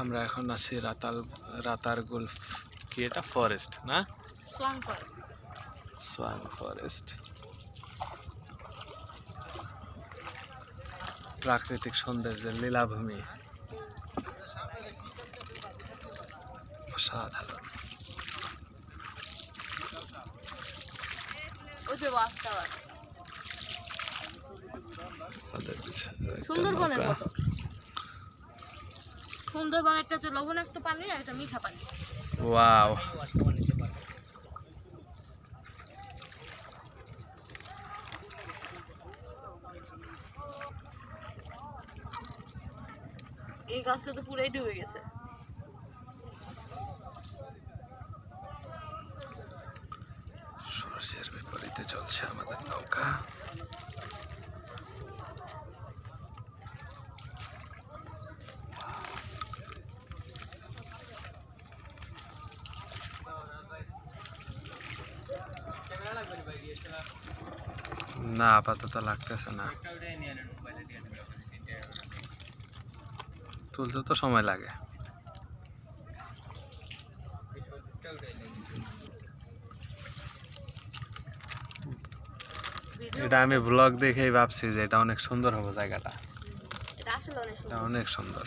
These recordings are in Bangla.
আমরা এখন আছি রাতাল রাতারগুল কি এটা? ফরেস্ট না? সোয়াং ফরেস্ট। প্রাকৃতিক সৌন্দর্যের লীলাভূমি। অসাধারণ। সুন্দরবনের সুন্দরবন একটা হচ্ছে লবণাক্ত পানি আর একটা মিঠা পানি। ওয়াও। এই গাছটা তো পুরাই ডুবে গেছে। সূর্যের বিপরীতে চলছে আমাদের নৌকা। না আপাতত লাগতেছে না। তুলতে তো সময় লাগে। এটা আমি ব্লগ দেখেই ভাবছি যে এটা অনেক সুন্দর হবে জায়গাটা। এটা অনেক সুন্দর অনেক সুন্দর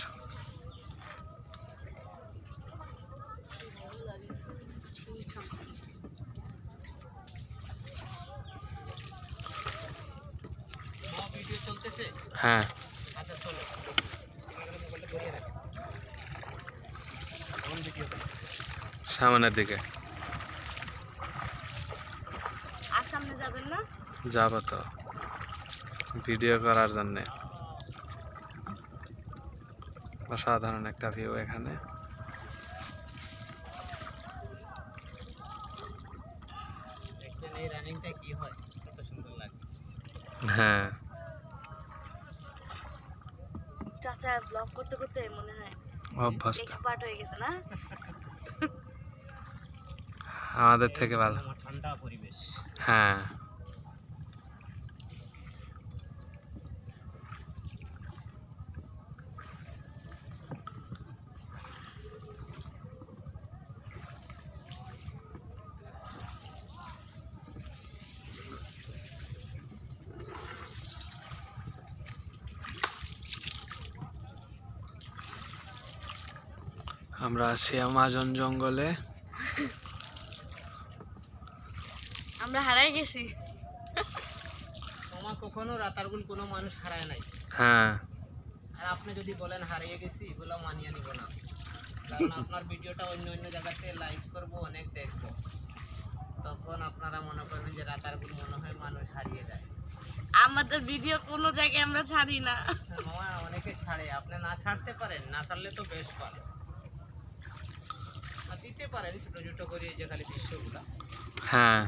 হ্যাঁ। সামনের দিকে। আর সামনে যাবেন না? যাব তো। ভিডিও করার জন্যে। অসাধারণ একটা ভিউ এখানে। এই রানিংটা কি হয়। চাচা ব্লগ করতে করতে মনে হয় অভ্যস্ত। এক্সপার্ট হয়ে গেছে না? আমাদের থেকে ভালো। ঠান্ডা পরিবেশ। হ্যাঁ। আমরা আছি আমাজন জঙ্গলে। আমরা হারাই গেছি। তোমার কখনো রাতারগুল কোনো মানুষ হারায় নাই। হ্যাঁ। আর আপনি যদি বলেন হারিয়ে গেছি এগুলো মানিয়ে নিব না। কারণ আপনার ভিডিওটা অন্য অন্য জায়গাতে লাইক করব অনেক দেখব। তখন আপনারা মনে করবেন যে রাতারগুল মনে হয় মানুষ হারিয়ে যায়। আমাদের ভিডিও কোনো জায়গায় আমরা ছাড়ি না। মামা অনেকে ছাড়ে। আপনি না ছাড়তে পারেন না ছাড়লে তো বেশ ভালো। পারেন ছোট ছোট করে এই যে খালি দৃশ্যগুলা। হ্যাঁ।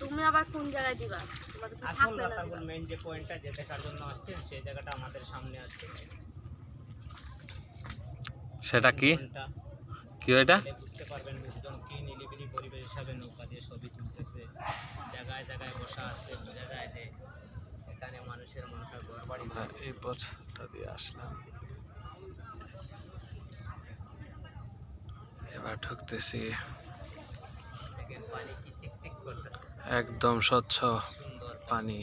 তুমি আবার কোন জায়গায় দিবা? আসল থাকবে না রাতারগুল দিবা। মেইন যে পয়েন্টটা যে দেখার জন্য আসছেন সেই জায়গাটা আমাদের সামনে আছে। সেটা কি? কি ওইটা বুঝতে পারবেন লোকজন কি নিলিবিলি পরিবেশ হিসাবে নৌকা দিয়ে ছবি তুলতেছে। জায়গায় জায়গায় বসা আছে বোঝা যায় যে এখানে মানুষের মনে হয় ঘর বাড়ি এই পথটা দিয়ে আসলাম। ঢুকতেছি একদম স্বচ্ছ পানি।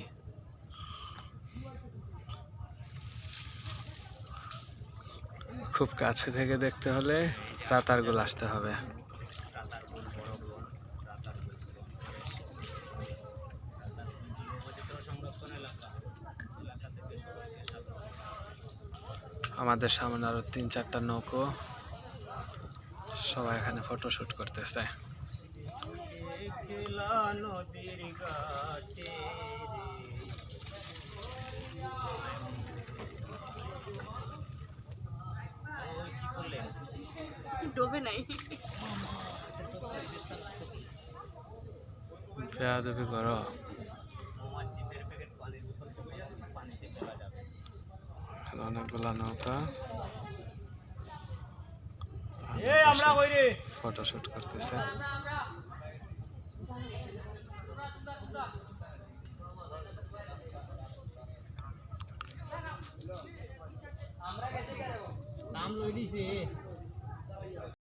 খুব কাছে থেকে দেখতে হলে রাতারগুল আসতে হবে। আমাদের সামনে আরও তিন চারটা নৌকো। সবাই এখানে ফটোশুট করতেছে? ডোবে নাই। বেয়াদবি করো? মামার চিপের প্যাকেট পানির বোতল থেকে পানিতে ফেলা যাবে এখানে অনেকগুলা নৌকা ফটোশুট করতেছে। দাম নাম লই দিছে।